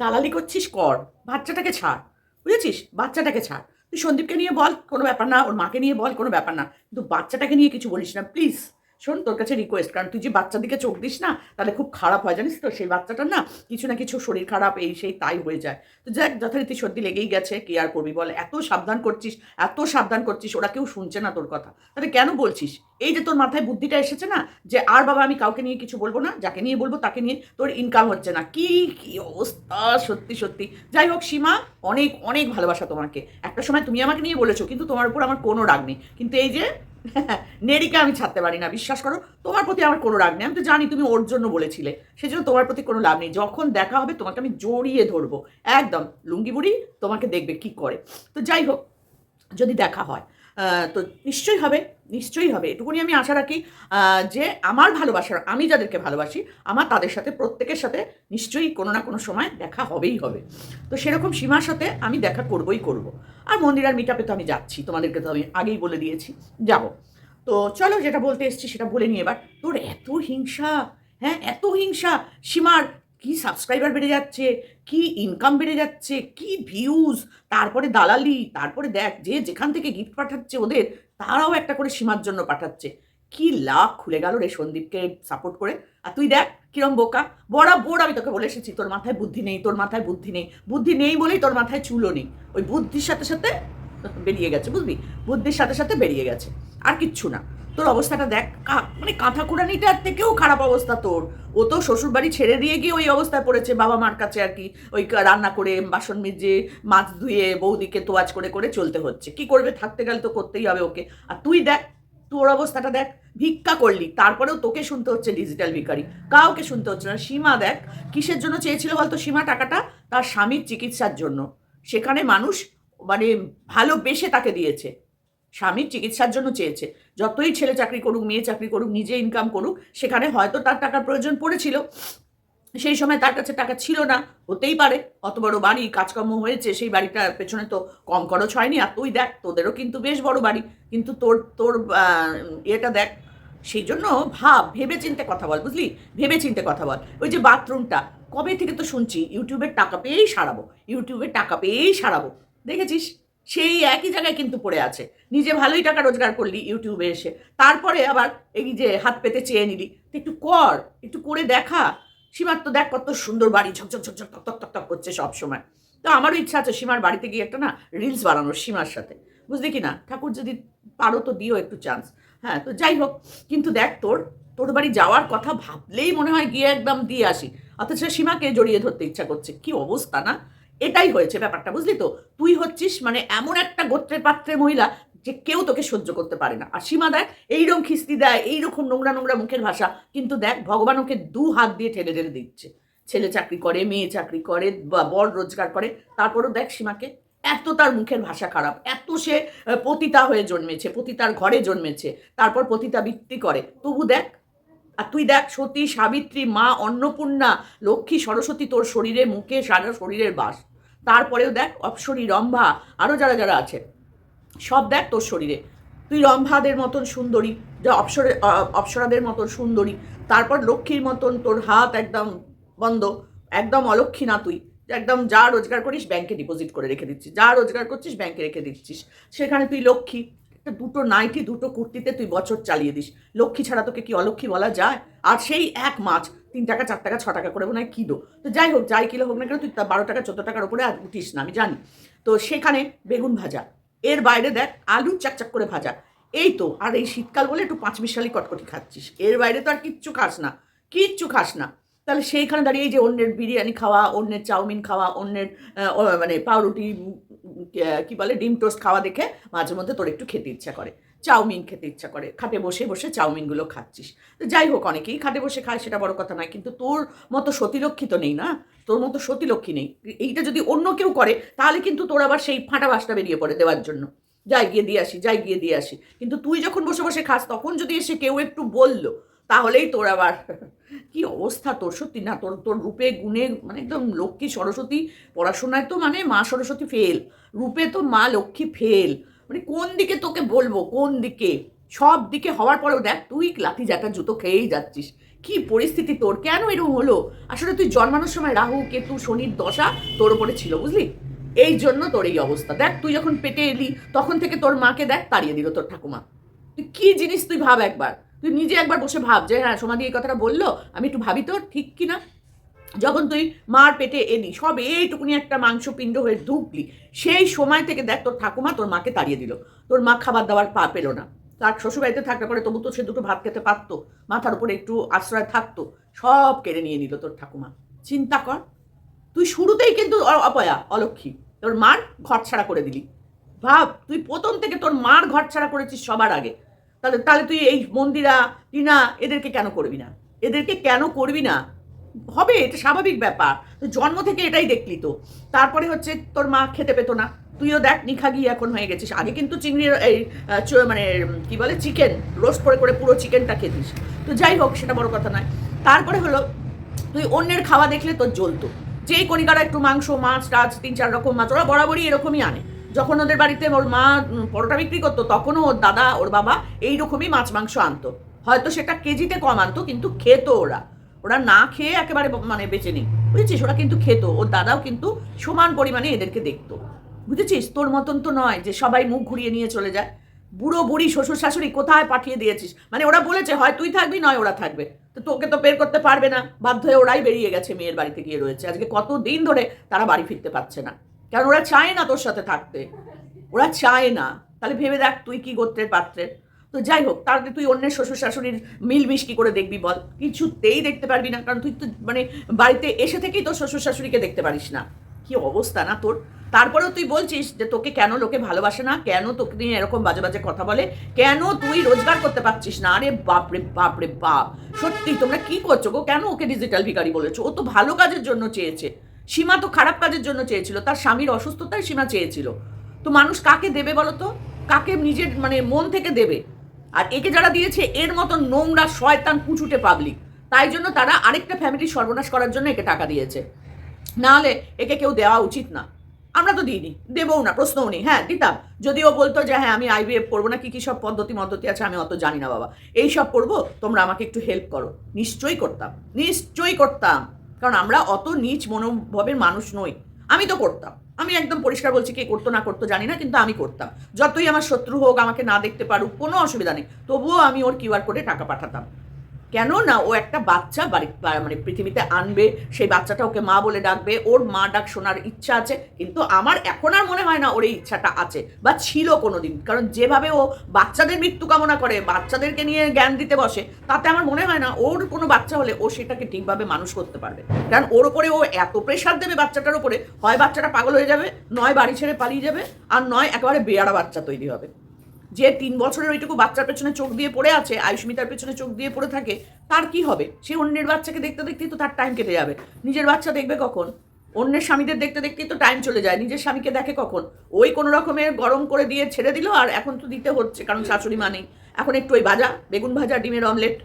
দালালি করছিস, কর। বাচ্চাটাকে ছাড়, বুঝেছিস? বাচ্চাটাকে ছাড়। তুই সন্দীপকে নিয়ে বল, কোনো ব্যাপার না। ওর মাকে নিয়ে বল, কোনো ব্যাপার না। কিন্তু বাচ্চাটাকে নিয়ে কিছু বলিস না, প্লিজ। শোন, তোর কাছে রিকোয়েস্ট কারণ তুই যে বাচ্চার দিকে চোখ দিস না, তাহলে খুব খারাপ হয়, জানিস তো? সেই বাচ্চাটার না কিছু না কিছু শরীর খারাপ, এই সেই তাই হয়ে যায়। তো যাক, যথারীতি সর্দি লেগেই গেছে, কি আর করবি বল? এত সাবধান করছিস, এত সাবধান করছিস, ওরা কেউ শুনছে না তোর কথা। তাহলে কেন বলছিস? এই যে তোর মাথায় বুদ্ধিটা এসেছে না, যে আর বাবা আমি কাউকে নিয়ে কিছু বলব না, যাকে নিয়ে বলব তাকে নিয়ে তোর ইনকাম হচ্ছে না। কি কি অবস্থা? সত্যি সত্যি। যাই হোক, সীমা, অনেক অনেক ভালোবাসা তোমাকে। একটা সময় তুমি আমাকে নিয়ে বলেছ, কিন্তু তোমার উপর আমার কোনো রাগ নেই। কিন্তু এই যে নেরিকে আমি ছাড়তে পারি না, বিশ্বাস করো। তোমার প্রতি আমার কোনো রাগ নেই। আমি তো জানি তুমি ওর জন্য বলেছিলে। সেজন্য তোমার প্রতি কোনো লাভ নেই। যখন দেখা হবে তোমাকে আমি জড়িয়ে ধরবো। একদম, লুঙ্গি বুড়ি তোমাকে দেখবে কি করে। তো যাই হোক, যদি দেখা হয় তো নিশ্চয়ই হবে। নিশ্চয়ই হবে, এটুকুনি আমি আশা রাখি যে আমার ভালোবাসার, আমি যাদেরকে ভালোবাসি, আমার তাদের সাথে, প্রত্যেকের সাথে নিশ্চয়ই কোনো না কোনো সময় দেখা হবেই হবে। তো সেরকম সীমার সাথে আমি দেখা করবই করব। আর মন্দিরার মিটাপে তো আমি যাচ্ছি, তোমাদেরকে তো আমি আগেই বলে দিয়েছি, যাব। তো চলো যেটা বলতে এসছি সেটা বলে নিয়ে এবার। তোর এত হিংসা হ্যাঁ এত হিংসা সীমার কি সাবস্ক্রাইবার বেড়ে যাচ্ছে, কি ইনকাম বেড়ে যাচ্ছে, কি ভিউজ তারপরে দালালি, তারপরে দেখ, যে যেখান থেকে গিফট পাঠাচ্ছে ওদের, তারাও একটা করে সীমার জন্য পাঠাচ্ছে। কি লাভ খুলে গেল রে সন্দীপকে সাপোর্ট করে। আর তুই দেখ কিরম বোকা। বরাবর আমি তোকে বলে এসেছি, তোর মাথায় বুদ্ধি নেই, তোর মাথায় বুদ্ধি নেই। বুদ্ধি নেই বলেই তোর মাথায় চুলো নেই। ওই বুদ্ধির সাথে সাথে বেরিয়ে গেছে, বুঝলি? বুদ্ধির সাথে সাথে বেরিয়ে গেছে। আর কিচ্ছু না। তোর অবস্থাটা দেখ মানে কাঁথা কুড়ানিটার থেকেও খারাপ অবস্থা তোর। ও তো শ্বশুর বাড়ি ছেড়ে দিয়ে গিয়ে ওই অবস্থায় পড়েছে, বাবা মার কাছে আর কি। ওই রান্না করে, বাসন মেজে, মাছ ধুয়ে, বৌদিকে তোয়াজ করে করে চলতে হচ্ছে। কি করবে? থাকতে গেলে তো করতেই হবে ওকে। আর তুই দেখ, তোর অবস্থাটা দেখ, ভিক্ষা করলি, তারপরেও তোকে শুনতে হচ্ছে ডিজিটাল ভিখারি। কাউকে শুনতে হচ্ছে না। সীমা দেখ, কিসের জন্য চেয়েছিল বলতো? সীমা টাকাটা তার স্বামীর চিকিৎসার জন্য। সেখানে মানুষ মানে ভালোবেসে তাকে দিয়েছে। স্বামীর চিকিৎসার জন্য চেয়েছে। যতই ছেলে চাকরি করুক, মেয়ে চাকরি করুক, নিজে ইনকাম করুক, সেখানে হয়তো তার টাকার প্রয়োজন পড়েছিল। সেই সময় তার কাছে টাকা ছিল না, হতেই পারে। অত বড় বাড়ি, কাজকর্ম হয়েছে, সেই বাড়িটার পেছনে তো কম খরচ হয়নি। আর তুই দেখ, তোদেরও কিন্তু বেশ বড় বাড়ি। কিন্তু তোর তোর ইয়েটা দেখ। সেই জন্য ভাব ভেবে চিন্তে কথা বল, বুঝলি? ভেবে চিন্তে কথা বল। ওই যে বাথরুমটা, কবে থেকে তো শুনছি ইউটিউবের টাকা পেয়েই সারাবো। ইউটিউবের টাকা পেয়েই সারাবো। দেখেছিস? সেই একই জায়গায় কিন্তু পড়ে আছে। নিজে ভালোই টাকা রোজগার করলি ইউটিউবে এসে। তারপরে আবার এই যে হাত পেতে চেয়ে নিলি। একটু কর, একটু করে দেখা। সীমার তো দেখ কত সুন্দর বাড়ি ঝকঝক ঝকঝক টক টক টক করছে সব সময় তো আমারও ইচ্ছা আছে সীমার বাড়িতে গিয়ে একটা না রিলস বানানোর সীমার সাথে। বুঝলি কি না? ঠাকুর যদি পারো তো দিও একটু চান্স হ্যাঁ তো যাই হোক, কিন্তু দেখ তোর তোর বাড়ি যাওয়ার কথা ভাবলেই মনে হয় গিয়ে একদম দিয়ে আসি। অথচ সীমাকে জড়িয়ে ধরতে ইচ্ছা করছে। কি অবস্থা না? এটাই হয়েছে ব্যাপারটা, বুঝলি তো? তুই হচ্ছিস মানে এমন একটা গোত্রের পাত্রের মহিলা যে কেউ তোকে সহ্য করতে পারে না। আর সীমা দেখ, এইরকম খিস্তি দেয়, এইরকম নোংরা নোংরা মুখের ভাষা, কিন্তু দেখ, ভগবান ওকে দু হাত দিয়ে ঠেলে ঠেলে দিচ্ছে। ছেলে চাকরি করে, মেয়ে চাকরি করে, বা বড় রোজগার করে, তারপরও দেখ সীমাকে, এত তার মুখের ভাষা খারাপ, এত সে পতিতা হয়ে জন্মেছে, পতিতার ঘরে জন্মেছে, তারপর পতিতা বৃত্তি করে। তবু দেখ আর তুই দেখ সতী, সাবিত্রী, মা, অন্নপূর্ণা, লক্ষ্মী, সরস্বতী তোর শরীরে মুখে সারা শরীরের বাস। তারপরেও দেখ অপসরী, রম্ভা আরও যারা যারা আছে, সব দেখ তোর শরীরে। তুই রম্ভাদের মতন সুন্দরী, যা অপসরে অপ্সরাদের মতন সুন্দরী। তারপর লক্ষ্মীর মতন তোর হাত একদম বন্ধ, একদম অলক্ষী না তুই। একদম যা রোজগার করিস ব্যাংকে ডিপোজিট করে রেখে দিচ্ছিস। যা রোজগার করছিস ব্যাংকে রেখে দিচ্ছিস। সেখানে তুই লক্ষ্মী দুটো নাইটি, দুটো কুর্তিতে তুই বছর চালিয়ে দিস। লক্ষ্মী ছাড়া তোকে কি অলক্ষ্মী বলা যায়? আর সেই এক মাছ, তিন টাকা, চার টাকা, ছ টাকা করে মনে হয় কিলো। তো যাই হোক, যাই কিলো হোক না কেন, তুই বারো টাকা, চোদ্দ টাকার উপরে আর উঠিস না, আমি জানি। তো সেখানে বেগুন ভাজা। এর বাইরে দেখ, আলু চাকচাক করে ভাজা। এই তো, আর এই শীতকাল বলে একটু পাঁচ মিশালি কটকটি খাচ্ছিস। এর বাইরে তো আর কিচ্ছু খাস না, কিচ্ছু খাস না। তাহলে সেইখানে দাঁড়িয়ে এই যে অন্যের বিরিয়ানি খাওয়া, অন্যের চাউমিন খাওয়া, অন্যের মানে পাউরুটি কি বলে, ডিম টোস্ট খাওয়া দেখে মাঝে মধ্যে তোর একটু খেতে ইচ্ছা করে। চাউমিন খেতে ইচ্ছা করে। খাটে বসে বসে চাউমিনগুলো খাচ্ছিস। তো যাই হোক, অনেকেই খাটে বসে খায়, সেটা বড় কথা নয়, কিন্তু তোর মতো সতীলক্ষ্মী তো নেই না? তোর মতো সতীলক্ষ্মী নেই। এইটা যদি অন্য কেউ করে, তাহলে কিন্তু তোর আবার সেই ফাঁটা বাসটা বেরিয়ে পড়ে দেওয়ার জন্য। যাই গিয়ে দিয়ে আসি, যাই গিয়ে দিয়ে আসি। কিন্তু তুই যখন বসে বসে খাস, তখন যদি এসে কেউ একটু বলল তাহলেই তোর আবার কি অবস্থা তোর? সত্যি না, তোর তোর রূপে, গুণে মানে একদম লক্ষ্মী সরস্বতী পড়াশোনায় তো মানে মা সরস্বতী ফেল রূপে তো মা লক্ষ্মী ফেল মানে কোন দিকে তোকে বলব? কোন দিকে? সব দিকে হওয়ার পরেও দেখ, তুই লাঠি জাটার জুতো খেয়েই যাচ্ছিস। কি পরিস্থিতি তোর? কেন এরকম হলো? আসলে তুই জন্মানোর সময় রাহু, কেতু, শনির দশা তোর উপরে ছিল, বুঝলি? এই জন্য তোর এই অবস্থা। দেখ, তুই যখন পেটে এলি, তখন থেকে তোর মাকে দেখ, তাড়িয়ে দিল তোর ঠাকুমা। তুই কি জিনিস তুই ভাব একবার? তুই নিজে একবার বসে ভাব যে হ্যাঁ সমাধি এই কথাটা বলল, আমি একটু ভাবি তো, ঠিক কি না যখন তুই মার পেটে এলি, সব এইটুকুনি একটা মাংস পিণ্ড হয়ে ঢুকলি, সেই সময় থেকে দেখ তোর ঠাকুমা তোর মাকে তাড়িয়ে দিল। তোর মা খাবার দাবার পা পেল না। তার শ্বশুরবাড়িতে থাকলে পরে তবু তো সে দুটো ভাত খেতে পারতো, মাথার উপরে একটু আশ্রয় থাকতো, সব কেড়ে নিয়ে নিল তোর ঠাকুমা। চিন্তা কর, তুই শুরুতেই কিন্তু অপয়া, অলক্ষী। তোর মার ঘর ছাড়া করে দিলি। ভাব, তুই প্রথম থেকে তোর মার ঘর ছাড়া করেছিস সবার আগে। তাহলে তাহলে তুই এই মন্দিরা টিনা এদেরকে কেন করবি না? এদেরকে কেন করবি না? হবে, এটা স্বাভাবিক ব্যাপার। জন্ম থেকে এটাই দেখলি তো। তারপরে হচ্ছে তোর মা খেতে পেতো না। তুইও দেখ নিখাগি এখন হয়ে গেছিস। আগে কিন্তু চিংড়ির এই মানে কি বলে, চিকেন, রোস্ট করে করে পুরো চিকেনটা খেতিস। তো যাই হোক, সেটা বড় কথা নয়। তারপরে হলো, তুই অন্যের খাওয়া দেখলে তোর জ্বলতো। যেই কণিকারা একটু মাংস, মাছ, টাছ, তিন, চার রকম মাছ, ওরা বরাবরই এরকমই আনে। যখন ওদের বাড়িতে ওর মা পরোটা বিক্রি করতো, তখনও ওর দাদা, ওর বাবা এইরকমই মাছ, মাংস আনতো। হয়তো সেটা কেজিতে কম আনতো, কিন্তু খেতো ওরা। ওরা না খেয়ে একেবারে মানে বেঁচে নেই। বুঝেছিস? ওরা কিন্তু খেত। ওর দাদাও কিন্তু সমান পরিমাণে এদেরকে দেখতো। বুঝেছিস? তোর মতন তো নয় যে সবাই মুখ ঘুরিয়ে নিয়ে চলে যায়। বুড়ো বুড়ি শ্বশুর শাশুড়ি কোথায় পাঠিয়ে দিয়েছিস? মানে ওরা বলেছে, হয় তুই থাকবি, নয় ওরা থাকবে। তো তোকে তো বের করতে পারবে না। বাধ্য হয়ে ওরাই বেরিয়ে গেছে, মেয়ের বাড়িতে গিয়ে রয়েছে। আজকে কত দিন ধরে তারা বাড়ি ফিরতে পারছে না। কারণ ওরা চায় না তোর সাথে থাকতে। ওরা চায় না। তাহলে ভেবে দেখ তুই কি গোত্রের পাত্রের তো যাই হোক, তাহলে তুই অন্যের শ্বশুর শাশুড়ির মিলমিশ কি করে দেখবি বল? কিছুতেই দেখতে পারবি না। কারণ তুই তো মানে বাড়িতে এসে থেকেই তোর শ্বশুর শাশুড়িকে দেখতে পারিস না। কি অবস্থা না তোর? তারপরেও তুই বলছিস যে তোকে কেন লোকে ভালোবাসে না? কেন তোকে নিয়ে এরকম বাজে বাজে কথা বলে? কেন তুই রোজগার করতে পারছিস না? আরে বাপরে বাপরে, বাপ। সত্যি তোমরা কি করছ গো? কেন ওকে ডিজিটাল ভিখারি বলেছ? ও তো ভালো কাজের জন্য চেয়েছে। সীমা তো খারাপ কাজের জন্য চেয়েছিল, তার স্বামীর অসুস্থতায় সীমা চেয়েছিল। তো মানুষ কাকে দেবে বলো তো কাকে নিজের মানে মন থেকে দেবে? আর একে যারা দিয়েছে, এর মতো নোংরা, শয়তান, কুচুটে পাবলিক তাই জন্য তারা আরেকটা ফ্যামিলি সর্বনাশ করার জন্য একে টাকা দিয়েছে। নাহলে একে কেউ দেওয়া উচিত না। আমরা তো দিইনি, দেবও না, প্রশ্নও নেই। হ্যাঁ দিতাম। যদিও বলতো যে হ্যাঁ আমি আইভিএফ করব না, কি, কী সব পদ্ধতি মদ্ধতি আছে, আমি অত জানি না বাবা। এই সব করব, তোমরা আমাকে একটু হেল্প করো। নিশ্চয়ই করতাম নিশ্চয়ই করতাম। কারণ আমরা অত নিচ মনোভাবের মানুষ নই। আমি তো করতাম। আমি একদম পরিষ্কার বলছি কে করতো না করতো জানি না, কিন্তু আমি করতাম। যতই আমার শত্রু হোক আমাকে না দেখতে পারুক, কোনো অসুবিধা নেই। তবুও আমি ওর কিউআর কোডে টাকা পাঠাতাম। কেন না ও একটা বাচ্চা বাড়ি মানে পৃথিবীতে আনবে, সেই বাচ্চাটা ওকে মা বলে ডাকবে, ওর মা ডাক শোনার ইচ্ছা আছে, কিন্তু আমার এখন আর মনে হয় না ওর এই ইচ্ছাটা আছে, বা ছিল কোনোদিন। কারণ যেভাবে ও বাচ্চাদের মৃত্যু কামনা করে, বাচ্চাদেরকে নিয়ে জ্ঞান দিতে বসে, তাতে আমার মনে হয় না ওর কোনো বাচ্চা হলে ও সেটাকে ঠিকভাবে মানুষ করতে পারবে। কারণ ওর ওপরে ও এত প্রেশার দেবে বাচ্চাটার ওপরে হয় বাচ্চাটা পাগল হয়ে যাবে, নয় বাড়ি ছেড়ে পালিয়ে যাবে, আর নয় একেবারে বেয়ারা বাচ্চা তৈরি হবে। যে তিন বছরের ওইটুকু বাচ্চার পেছনে চোখ দিয়ে পড়ে আছে, আয়ুষ্মিতার পেছনে চোখ দিয়ে পড়ে থাকে, তার কি হবে? সে অন্যের বাচ্চাকে দেখতে দেখতেই তো তার টাইম কেটে যাবে। নিজের বাচ্চা দেখবে কখন? অন্যের স্বামীদের দেখতে দেখতেই তো টাইম চলে যায়। নিজের স্বামীকে দেখে কখন? ওই কোনো রকমের গরম করে দিয়ে ছেড়ে দিল আর এখন তো দিতে হচ্ছে, কারণ শাশুড়ি মা নেই। এখন একটু ওই ভাজা, বেগুন ভাজা, ডিমের অমলেট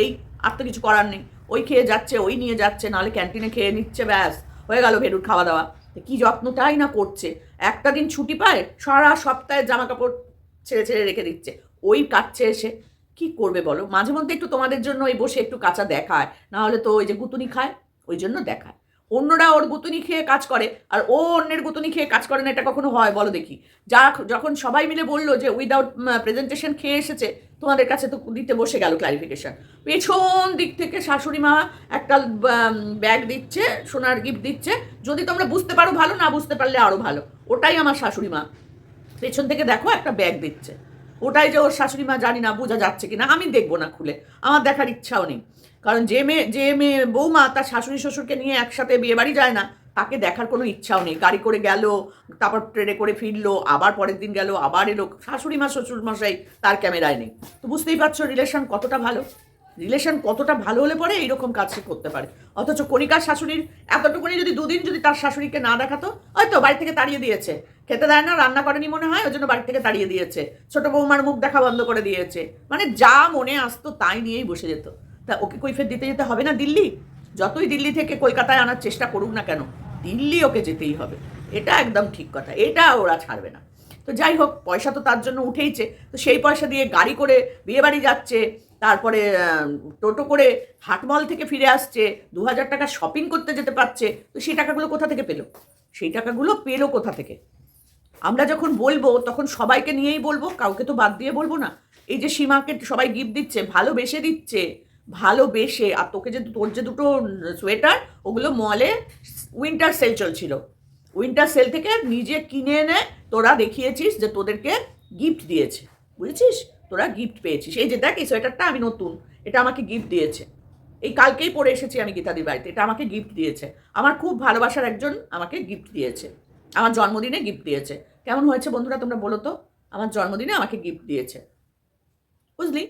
এই আর তো কিছু করার নেই। ওই খেয়ে যাচ্ছে, ওই নিয়ে যাচ্ছে, নাহলে ক্যান্টিনে খেয়ে নিচ্ছে, ব্যাস। হয়ে গেল ভেরুর খাওয়া দাওয়া। কি যত্নটাই না করছে? একটা দিন ছুটি পায়, সারা সপ্তাহে জামা কাপড় ছেড়ে ছেড়ে রেখে দিচ্ছে। ওই কাচ্ছে এসে কি করবে বলো? মাঝে মধ্যে একটু তোমাদের জন্য ওই বসে একটু কাঁচা দেখায়। না হলে তো ওই যে গুতুনি খায়, ওই জন্য দেখায়। অন্যরা ওর গুতুনি খেয়ে কাজ করে, আর ও অন্যের গুতুনি খেয়ে কাজ করে না, এটা কখনো হয় বলো দেখি। যা যখন সবাই মিলে বলল যে উইদাউট প্রেজেন্টেশন খেয়ে এসেছে, তোমাদের কাছে তো দিতে বসে গেল ক্লারিফিকেশন পেছন দিক থেকে শাশুড়ি মা একটা ব্যাগ দিচ্ছে, সোনার গিফট দিচ্ছে। যদি তোমরা বুঝতে পারো ভালো, না বুঝতে পারলে আরও ভালো। ওটাই আমার শাশুড়ি মা। পেছন থেকে দেখো একটা ব্যাগ দিচ্ছে। ওটাই যে ওর শাশুড়ি মা জানি না, বোঝা যাচ্ছে কিনা, আমি দেখব না খুলে। আমার দেখার ইচ্ছাও নেই। কারণ যে মেয়ে যে মেয়ে বৌমা তার শাশুড়ি শ্বশুরকে নিয়ে একসাথে বিয়ে বাড়ি যায় না, তাকে দেখার কোনো ইচ্ছাও নেই। গাড়ি করে গেল, তারপর ট্রেনে করে ফিরলো, আবার পরের দিন গেল, আবার এলো। শাশুড়ি মা শ্বশুর মশাই তার ক্যামেরায় নেই। তো বুঝতেই পারছ রিলেশন কতটা ভালো? রিলেশন কতটা ভালো হলে পরে এইরকম কাজ সে করতে পারে। অথচ কণিকার শাশুড়ির এতটুকুনি যদি দুদিন যদি তার শাশুড়িকে না দেখাতো হয়তো বাড়ি থেকে তাড়িয়ে দিয়েছে। খেতে দেয় না, রান্না করেনি মনে হয়, ওই জন্য বাড়ি থেকে তাড়িয়ে দিয়েছে। ছোট বৌমার মুখ দেখা বন্ধ করে দিয়েছে। মানে যা মনে আসতো তাই নিয়েই বসে যেত। তা ওকে কৈফের দিতে যেতে হবে না দিল্লি? যতই দিল্লি থেকে কলকাতায় আনার চেষ্টা করুক না কেন, দিল্লি ওকে যেতেই হবে। এটা একদম ঠিক কথা, এটা ওরা ছাড়বে না। তো যাই হোক, পয়সা তো তার জন্য উঠেইছে। তো সেই পয়সা দিয়ে গাড়ি করে বিয়েবাড়ি যাচ্ছে। তারপরে টোটো করে হাটমল থেকে ফিরে আসছে, দু হাজার টাকা শপিং করতে যেতে পারছে, তো সেই টাকাগুলো কোথা থেকে পেল? সেই টাকাগুলো পেল কোথা থেকে? আমরা যখন বলব, তখন সবাইকে নিয়েই বলব, কাউকে তো বাদ দিয়ে বলব না। এই যে সীমাকে সবাই গিফট দিচ্ছে ভালোবেসে দিচ্ছে ভালোবেসে আর তোকে যে, তোর যে দুটো সোয়েটার ওগুলো মলে উইন্টার সেল চলছিল। উইন্টার সেল থেকে নিজে কিনে এনে তোরা দেখিয়েছিস যে তোদেরকে গিফট দিয়েছে। বুঝেছিস? তোরা গিফট পেয়েছিস। এই যে দেখ, এই সোয়েটারটা আমি নতুন। এটা আমাকে গিফট দিয়েছে। এই কালকেই পরে এসেছি আমি গীতাদির বাড়িতে। এটা আমাকে গিফট দিয়েছে। আমার খুব ভালোবাসার একজন আমাকে গিফট দিয়েছে। আমার জন্মদিনে গিফট দিয়েছে। কেমন হয়েছে বন্ধুরা তোমরা বলো তো? আমার জন্মদিনে আমাকে গিফট দিয়েছে। বুঝলি?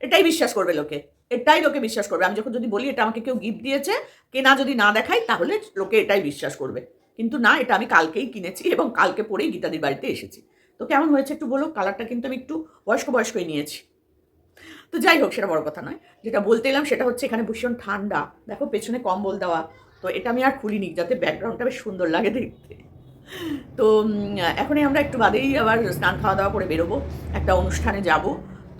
এটাই বিশ্বাস করবে লোকে। এটাই লোকে বিশ্বাস করবে। আমি যখন যদি বলি এটা আমাকে কেউ গিফট দিয়েছে, কেনা যদি না দেখাই, তাহলে লোকে এটাই বিশ্বাস করবে। কিন্তু না, এটা আমি কালকেই কিনেছি এবং কালকে পরেই গীতাদির বাড়িতে এসেছি। তো কেমন হয়েছে একটু বলো? কালারটা কিন্তু আমি একটু বয়স্ক বয়স্কই নিয়েছি। তো যাই হোক, সেটা বড় কথা নয়। যেটা বলতে এলাম সেটা হচ্ছে এখানে ভীষণ ঠান্ডা। দেখো, পেছনে কম্বল দেওয়া। তো এটা আমি আর খুলিনি, যাতে ব্যাকগ্রাউন্ডটা বেশ সুন্দর লাগে দেখতে। তো এখনই আমরা একটু বাদেই আবার স্নান খাওয়া দাওয়া করে বেরোবো। একটা অনুষ্ঠানে যাব।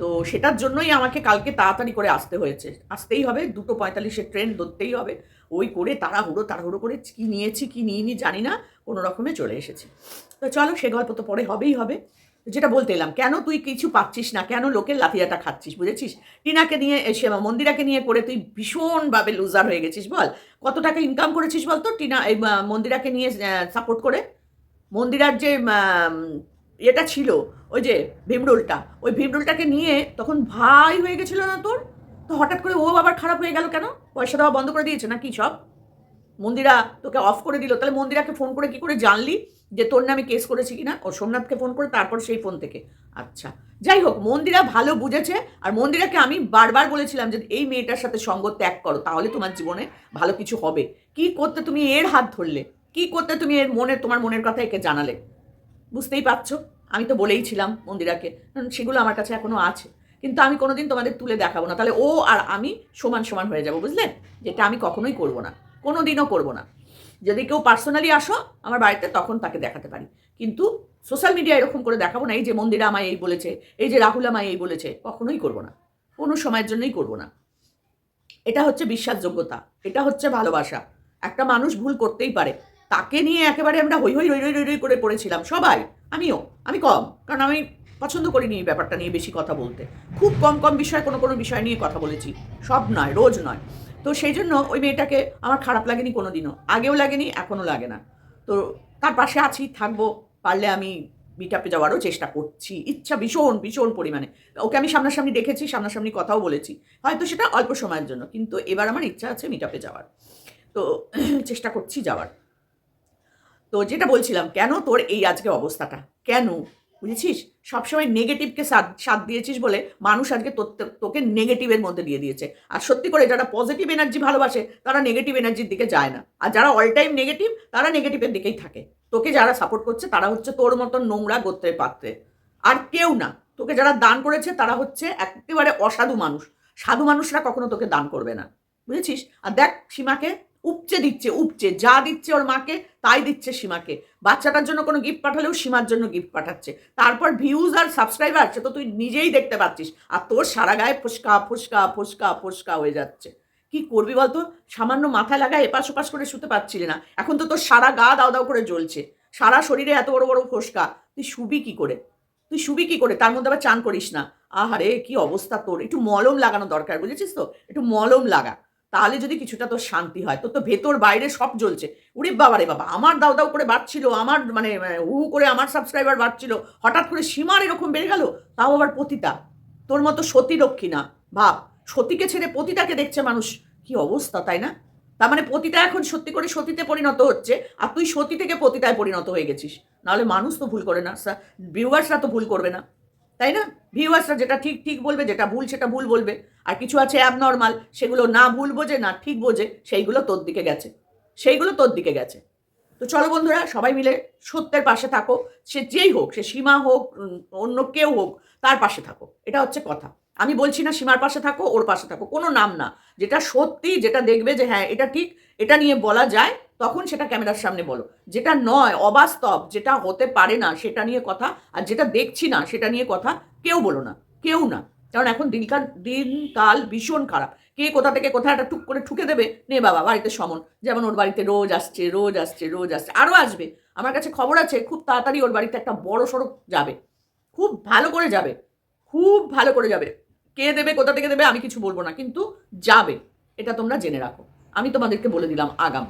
তো সেটার জন্যই আমাকে কালকে তাড়াতাড়ি করে আসতে হয়েছে। আসতেই হবে, দুটো পঁয়তাল্লিশের ট্রেন ধরতেই হবে। ওই করে তাড়াহুড়ো তাড়াহুড়ো করে কী নিয়েছি, কী নিয়ে নিইনি জানি না, কোনো রকমে চলে এসেছি। তো চলো, সে গল্প তো পরে হবেই হবে। যেটা বলতে এলাম, কেন তুই কিছু পাচ্ছিস না? কেন লোকের লাফিয়াটা খাচ্ছিস, বুঝেছিস? টিনাকে নিয়ে এসে বা মন্দিরাকে নিয়ে করে তুই ভীষণভাবে লুজার হয়ে গেছিস, বল। কত টাকা ইনকাম করেছিস বল তো টিনা, এই মন্দিরাকে নিয়ে সাপোর্ট করে? মন্দিরার যে এটা ছিল ওই যে ভীমরুলটা। ওই ভীমরুলটাকে নিয়ে তখন ভাই হয়ে গেছিল না তোর? তো হঠাৎ করে ও আবার খারাপ হয়ে গেল কেন? পয়সা দেওয়া বন্ধ করে দিয়েছে না কি সব? মন্দিরা তোকে অফ করে দিল। তাহলে মন্দিরাকে ফোন করে কি করে জানলি যে তোর নামে কেস করেছি কিনা? ও সোমনাথকে ফোন করে, তারপর সেই ফোন থেকে। আচ্ছা যাই হোক, মন্দিরা ভালো বুঝেছে। আর মন্দিরাকে আমি বারবার বলেছিলাম যে এই মেয়েটার সাথে সঙ্গ ত্যাগ করো, তাহলে তোমার জীবনে ভালো কিছু হবে। কি করতে তুমি এর হাত ধরলে? কি করতে তুমি এর মনে তোমার মনের কথা একে জানালে? বুঝতেই পারছ? আমি তো বলেই ছিলাম মন্দিরাকে সেগুলো আমার কাছে এখনও আছে। কিন্তু আমি কোনোদিন তোমাদের তুলে দেখাবো না। তাহলে ও আর আমি সমান সমান হয়ে যাব, বুঝলে? যেটা আমি কখনোই করব না। কোনো দিনও করব না। যদি কেউ পার্সোনালি আসো আমার বাড়িতে, তখন তাকে দেখাতে পারি। কিন্তু সোশ্যাল মিডিয়া এরকম করে দেখাবো না, এই যে মন্দিরা আমায় এই বলেছে, এই যে রাহুল আমায় এই বলেছে, কখনোই করব না। কোনো সময়ের জন্যই করব না। এটা হচ্ছে বিশ্বাসযোগ্যতা, এটা হচ্ছে ভালোবাসা। একটা মানুষ ভুল করতেই পারে। তাকে নিয়ে একেবারে আমরা হই হই রই রই রই রই করে পড়েছিলাম, সবাই, আমিও, আমি কম, কারণ আমি পছন্দ করিনি এই ব্যাপারটা নিয়ে বেশি কথা বলতে। খুব কম কম বিষয়, কোনো কোনো বিষয় নিয়ে কথা বলেছি, সব নয়, রোজ নয়। তো সেই জন্য ওই মেয়েটাকে আমার খারাপ লাগেনি কোনো দিনও আগেও লাগেনি এখনও লাগে না। তো তার পাশে আছি, থাকব, পারলে আমি মিটাপে যাওয়ারও চেষ্টা করছি, ইচ্ছা ভীষণ ভীষণ পরিমাণে। ওকে আমি সামনাসামনি দেখেছি, সামনাসামনি কথাও বলেছি, হয়তো সেটা অল্প সময়ের জন্য, কিন্তু এবার আমার ইচ্ছা আছে মিটাপে যাওয়ার। তো চেষ্টা করছি যাওয়ার। তো যেটা বলছিলাম, কেন তোর এই আজকে অবস্থাটা? কেন? বুঝেছিস? সবসময় নেগেটিভকে সাথ সাথ দিয়েছিস বলে মানুষ আজকে তোকে নেগেটিভের মধ্যে দিয়ে দিয়েছে। আর সত্যি করে যারা পজিটিভ এনার্জি ভালোবাসে, তারা নেগেটিভ এনার্জির দিকে যায় না। আর যারা অল টাইম নেগেটিভ তারা নেগেটিভের দিকেই থাকে। তোকে যারা সাপোর্ট করছে, তারা হচ্ছে তোর মতন নোংরা গোত্রের পাত্রে। আর কেউ না। তোকে যারা দান করেছে, তারা হচ্ছে একেবারে অসাধু মানুষ। সাধু মানুষরা কখনো তোকে দান করবে না। বুঝেছিস? আর দেখ সীমাকে উপচে দিচ্ছে, উপচে। যা দিচ্ছে ওর মাকে, তাই দিচ্ছে সীমাকে। বাচ্চাটার জন্য কোনো গিফট পাঠালেও সীমার জন্য গিফট পাঠাচ্ছে। তারপর ভিউজ আর সাবস্ক্রাইবার সে তো তুই নিজেই দেখতে পাচ্ছিস। আর তোর সারা গায়ে ফুসকা ফুসকা ফুসকা ফুসকা হয়ে যাচ্ছে। কি করবি বলতো? সামান্য মাথায় লাগায় এপাশ ওপাশ করে শুতে পারছিলি না। এখন তো তোর সারা গা দাও দাও করে জ্বলছে। সারা শরীরে এত বড় বড় ফোসকা। তুই শুবি কি করে? তুই শুবি কি করে? তার মধ্যে আবার চান করিস না। আহারে, কি অবস্থা তোর? একটু মলম লাগানো দরকার, বুঝেছিস তো? একটু মলম লাগা। তাহলে যদি কিছুটা তোর শান্তি হয়, তোর তো ভেতর বাইরে সব জ্বলছে। উরে বাবা রে বাবা, আমার দাও দাও করে বাড়ছিল, আমার মানে মানে হু করে আমার সাবস্ক্রাইবার বাড়ছিল, হঠাৎ করে সীমার এরকম বেড়ে গেল, তাও আবার পতিতা। তোর মতো সতী লক্ষ্মী না, ভাব, সতীকে ছেড়ে পতিতাকে দেখছে মানুষ, কি অবস্থা তাই না? তার মানে পতিতা এখন সত্যি করে সতীতে পরিণত হচ্ছে, আর তুই সতী থেকে পতিতায় পরিণত হয়ে গেছিস। নাহলে মানুষ তো ভুল করে না ভিউয়ার্সরা তো ভুল করবে না, তাই না? ভিউয়ার্সরা যেটা ঠিক ঠিক বলবে, যেটা ভুল সেটা ভুল বলবে। আর কিছু আছে অ্যাবনর্মাল সেগুলো না ভুল বোঝে, না ঠিক বোঝে, সেইগুলো তোর দিকে গেছে। সেইগুলো তোর দিকে গেছে। তো চলো বন্ধুরা, সবাই মিলে সত্যের পাশে থাকো। সে যেই হোক, সে সীমা হোক অন্য কেউ হোক, তার পাশে থাকো। এটা হচ্ছে কথা। আমি বলছি না সীমার পাশে থাকো, ওর পাশে থাকো, কোনো নাম না। যেটা সত্যি, যেটা দেখবে যে হ্যাঁ এটা ঠিক, এটা নিয়ে বলা যায়, তখন সেটা ক্যামেরার সামনে বলো। যেটা নয়, অবাস্তব, যেটা হতে পারে না, সেটা নিয়ে কথা, আর যেটা দেখছি না, সেটা নিয়ে কথা, কেউ বলো না। কেউ না। কারণ এখন দিনকাল দিনকাল ভীষণ খারাপ। কে কোথা থেকে কোথায় একটা টুক করে ঠুকে দেবে, নে বাবা, বাড়িতে সমন। যেমন ওর বাড়িতে রোজ আসছে রোজ আসছে রোজ আসছে আরও আসবে। আমার কাছে খবর আছে, খুব তাড়াতাড়ি ওর বাড়িতে একটা বড় সড়ক যাবে। খুব ভালো করে যাবে, খুব ভালো করে যাবে। কে দেবে, কোথা থেকে দেবে, আমি কিছু বলব না, কিন্তু যাবে। এটা তোমরা জেনে রাখো। আমি তোমাদেরকে বলে দিলাম আগাম।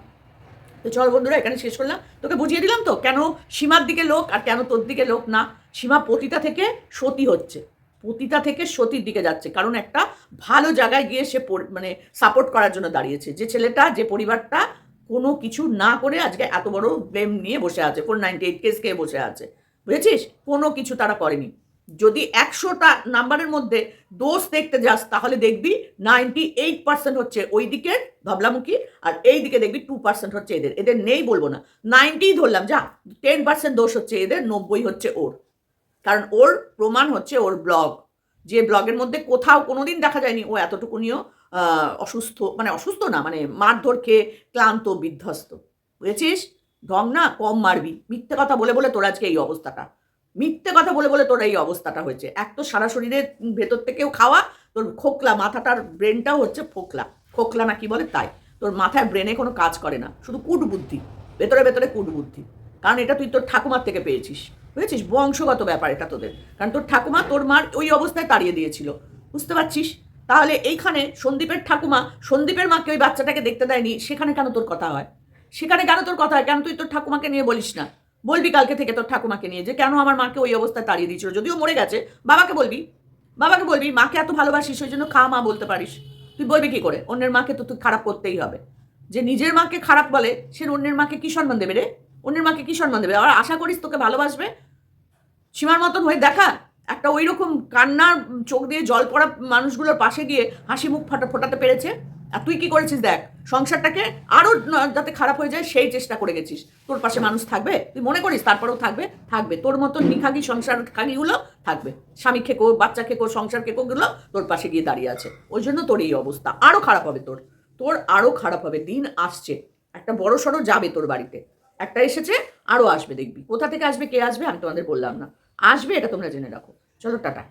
তো চল বন্ধুরা, এখানে শেষ করলাম। তোকে বুঝিয়ে দিলাম তো, কেন সীমার দিকে লোক আর কেন তোর দিকে লোক না? সীমা পতিতা থেকে সতী হচ্ছে। পতিতা থেকে সতীর দিকে যাচ্ছে। কারণ একটা ভালো জায়গায় গিয়ে সে মানে সাপোর্ট করার জন্য দাঁড়িয়েছে। যে ছেলেটা, যে পরিবারটা কোনো কিছু না করে আজকে এত বড় ব্লেম নিয়ে বসে আছে ফোর নাইনটি এইট কেস খেয়ে বসে আছে। বুঝেছিস? কোনো কিছু তারা করেনি। যদি একশোটা নাম্বারের মধ্যে দোষ দেখতে যাস, তাহলে দেখবি নাইনটি এইট পার্সেন্ট হচ্ছে ওই দিকের ভাবলামুখী আর এই দিকে দেখবি টু পার্সেন্ট হচ্ছে এদের। এদের নেই বলব না। নাইনটিই ধরলাম, যা। টেন পার্সেন্ট দোষ হচ্ছে এদের, নব্বই হচ্ছে ওর। কারণ ওর প্রমাণ হচ্ছে ওর ব্লগ যে ব্লগের মধ্যে কোথাও কোনোদিন দেখা যায়নি, ও এতটুকুনিও অসুস্থ মানে অসুস্থ না মানে মারধর খেয়ে ক্লান্ত, বিধ্বস্ত। বুঝেছিস? ঢং না, কম মারবি। মিথ্যে কথা বলে বলে তোর আজকে এই অবস্থাটা। মিথ্যে কথা বলে বলে তোর এই অবস্থাটা হয়েছে। এক তো সারা শরীরের ভেতর থেকেও খাওয়া, তোর খোকলা, মাথাটার ব্রেনটাও হচ্ছে ফোকলা খোকলা না কি বলে তাই। তোর মাথায় ব্রেনে কোনো কাজ করে না। শুধু কুট বুদ্ধি ভেতরে ভেতরে কুট বুদ্ধি কারণ এটা তুই তোর ঠাকুমার থেকে পেয়েছিস। বুঝেছিস? বংশগত ব্যাপার এটা তোদের। কারণ তোর ঠাকুমা তোর মার ওই অবস্থায় তাড়িয়ে দিয়েছিল। বুঝতে পারছিস? তাহলে এইখানে সন্দীপের ঠাকুমা সন্দীপের মাকে ওই বাচ্চাটাকে দেখতে দেয়নি, সেখানে কেন তোর কথা হয়? সেখানে কেন তোর কথা হয়? কেন তুই তোর ঠাকুমাকে নিয়ে বলিস না? বলবি কালকে থেকে তোর ঠাকুমাকে নিয়ে যে কেন আমার মাকে ওই অবস্থায় তাড়িয়ে দিয়েছিল? যদিও মরে গেছে। বাবাকে বলবি। বাবাকে বলবি, মাকে এত ভালোবাসিস, ওই জন্য খা মা বলতে পারিস। তুই বলবি কি করে? অন্যের মাকে তো তুই খারাপ করতেই হবে। যে নিজের মাকে খারাপ বলে, সে অন্যের মাকে কি সম্মান দেবে রে? অন্যের মাকে কি সম্মান দেবে? আর আশা করিস তোকে ভালোবাসবে? সীমার মতন হয়ে দেখা। একটা ওই রকম কান্নার চোখ দিয়ে জল পড়া মানুষগুলোর পাশে গিয়ে হাসি মুখ ফাটা ফোটাতে পেরেছে। আর তুই কি করেছিস দেখ, সংসারটাকে আরও যাতে খারাপ হয়ে যায়, সেই চেষ্টা করে গেছিস। তোর পাশে মানুষ থাকবে? তুই মনে করিস তারপরেও থাকবে? থাকবে। তোর মতো নিখাগি সংসার খাগিগুলো থাকবে। স্বামী খেকো, বাচ্চা খেকো, সংসার খেকোগুলো তোর পাশে গিয়ে দাঁড়িয়ে আছে। ওই জন্য তোর এই অবস্থা। আরও খারাপ হবে তোর। তোর আরও খারাপ হবে। দিন আসছে। একটা বড় সড়ো যাবে তোর বাড়িতে। একটা এসেছে, আরও আসবে দেখবি। কোথা থেকে আসবে, কে আসবে আমি তোমাদের বললাম না। আসবে এটা তোমরা জেনে রাখো। চলো, টাটা।